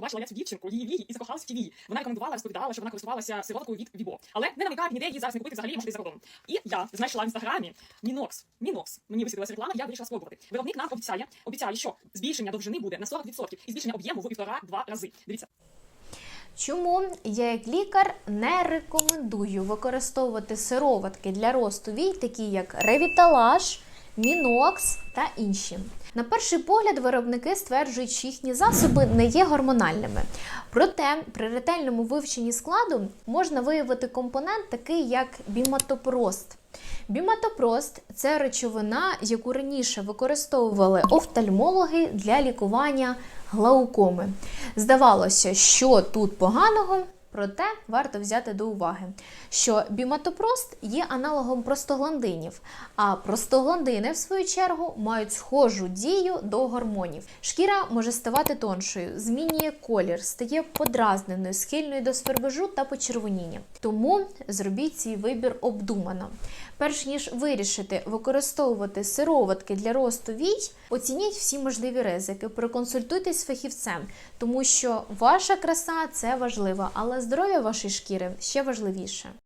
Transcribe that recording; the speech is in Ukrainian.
побачила я цю дівчинку, її вії, і закохалася в ті. Вона рекомендувала, розповідала, що вона користувалася сироваткою від Вібо. Але не намікає ніде її зараз не купити взагалі може за кордоном. І я знайшла в інстаграмі Мінокс. Мінокс. Мені висвітилася реклама, я вирішила спробувати. Виробник нам обіцяє, обіцяє, що збільшення довжини буде на 40% і збільшення об'єму в півтора-два рази. Дивіться. Чому я як лікар не рекомендую використовувати сироватки для росту вій, такі як ревіталаш, мінокс та інші. На перший погляд, виробники стверджують, що їхні засоби не є гормональними. Проте при ретельному вивченні складу можна виявити компонент, такий як біматопрост. Біматопрост це речовина, яку раніше використовували офтальмологи для лікування глаукоми. Здавалося, що тут поганого, проте варто взяти до уваги, що біматопрост є аналогом простагландинів, а простагландини, в свою чергу, мають схожу дію до гормонів. Шкіра може ставати тоншою, змінює колір, стає подразненою, схильною до свербежу та почервоніння. Тому зробіть свій вибір обдумано. Перш ніж вирішити використовувати сироватки для росту вій, оцініть всі можливі ризики, проконсультуйтесь з фахівцем, тому що ваша краса це важливо, але здоров'я вашої шкіри ще важливіше.